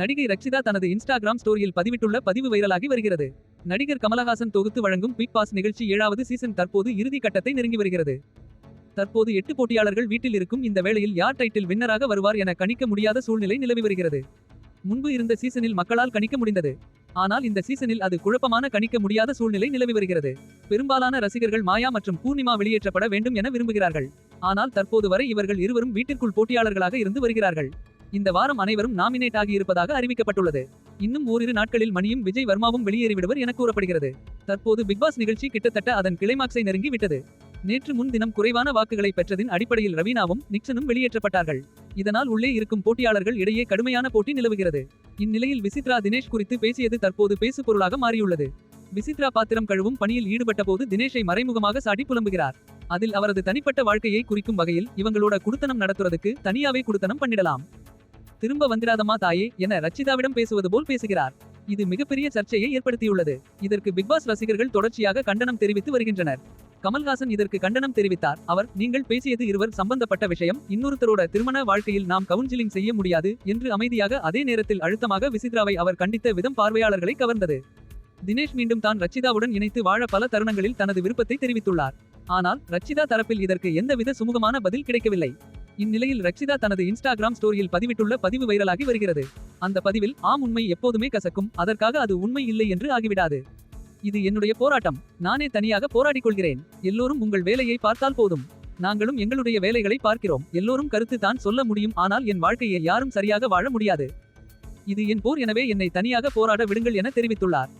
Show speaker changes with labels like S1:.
S1: நடிகை ரக்ஷிதா தனது இன்ஸ்டாகிராம் ஸ்டோரியில் பதிவிட்டுள்ள பதிவு வைரலாகி வருகிறது. நடிகர் கமலஹாசன் தொகுத்து வழங்கும் பிக் பாஸ் நிகழ்ச்சி ஏழாவது சீசன் தற்போது இறுதி கட்டத்தை நெருங்கி வருகிறது. தற்போது எட்டு போட்டியாளர்கள் வீட்டில் இருக்கும் இந்த வேளையில் யார் டைட்டில் வின்னராக வருவார் என கணிக்க முடியாத சூழ்நிலை நிலவி வருகிறது. முன்பு இருந்த சீசனில் மக்களால் கணிக்க முடிந்தது. ஆனால் இந்த சீசனில் அது குழப்பமான கணிக்க முடியாத சூழ்நிலை நிலவி வருகிறது. பெரும்பாலான ரசிகர்கள் மாயா மற்றும் பூர்ணிமா வெளியேற்றப்பட வேண்டும் என விரும்புகிறார்கள். ஆனால் தற்போது வரை இவர்கள் இருவரும் வீட்டிற்குள் போட்டியாளர்களாக இருந்து வருகிறார்கள். இந்த வாரம் அனைவரும் நாமினேட் ஆகியிருப்பதாக அறிவிக்கப்பட்டுள்ளது. இன்னும் ஓரிரு நாட்களில் மணியும் விஜய் வர்மாவும் வெளியேறிவிடுவர் என கூறப்படுகிறது. தற்போது பிக்பாஸ் நிகழ்ச்சி கிட்டத்தட்ட அதன் கிளைமாக்ஸை நெருங்கி விட்டது. நேற்று முன்தினம் குறைவான வாக்குகளை பெற்றதின் அடிப்படையில் ரவீனாவும் நிக்சனும் வெளியேற்றப்பட்டார்கள். இதனால் உள்ளே இருக்கும் போட்டியாளர்கள் இடையே கடுமையான போட்டி நிலவுகிறது. இந்நிலையில் விசித்ரா தினேஷ் குறித்து பேசியது தற்போது பேசு பொருளாக மாறியுள்ளது. விசித்ரா பாத்திரம் கழுவும் பணியில் ஈடுபட்ட போது தினேஷை மறைமுகமாக சாடி புலம்புகிறார். அதில் அவரது தனிப்பட்ட வாழ்க்கையை குறிக்கும் வகையில் இவங்களோட குடுத்தனம் நடத்துறதுக்கு தனியாவே குடுத்தனம் பண்ணிடலாம். திரும்ப வந்திராதம்மா தாயே என ரச்சிதாவிடம் பேசுவது போல் பேசுகிறார். இது மிகப்பெரிய சர்ச்சையை ஏற்படுத்தியுள்ளது. இதற்கு பிக்பாஸ் ரசிகர்கள் தொடர்ச்சியாக கண்டனம் தெரிவித்து வருகின்றனர். கமல்ஹாசன் இதற்கு கண்டனம் தெரிவித்தார். அவர் நீங்கள் பேசியது இருவர் சம்பந்தப்பட்ட விஷயம். இன்னொருத்தரோட திருமண வாழ்க்கையில் நாம் கவுன்சிலிங் செய்ய முடியாது என்று அமைதியாக அதே நேரத்தில் அழுத்தமாக விசித்ராவை அவர் கண்டித்த விதம் பார்வையாளர்களை கவர்ந்தது. தினேஷ் மீண்டும் தான் ரச்சிதாவுடன் இணைத்து வாழ பல தருணங்களில் தனது விருப்பத்தை தெரிவித்துள்ளார். ஆனால் ரச்சிதா தரப்பில் இதற்கு எந்தவித சுமூகமான பதில் கிடைக்கவில்லை. இந்நிலையில் ரச்சிதா தனது இன்ஸ்டாகிராம் ஸ்டோரியில் பதிவிட்டுள்ள பதிவு வைரலாகி வருகிறது. அந்த பதிவில் ஆம் உண்மை எப்போதுமே கசக்கும். அதற்காக அது உண்மை இல்லை என்று ஆகிவிடாது. இது என்னுடைய போராட்டம். நானே தனியாக போராடிக் கொள்கிறேன். எல்லோரும் உங்கள் வேலையை பார்த்தால் போதும். நாங்களும் எங்களுடைய வேலைகளை பார்க்கிறோம். எல்லோரும் கருத்து தான் சொல்ல முடியும். ஆனால் என் வாழ்க்கையை யாரும் சரியாக வாழ முடியாது. இது என் போர். எனவே என்னை தனியாக போராட விடுங்கள் என தெரிவித்துள்ளார்.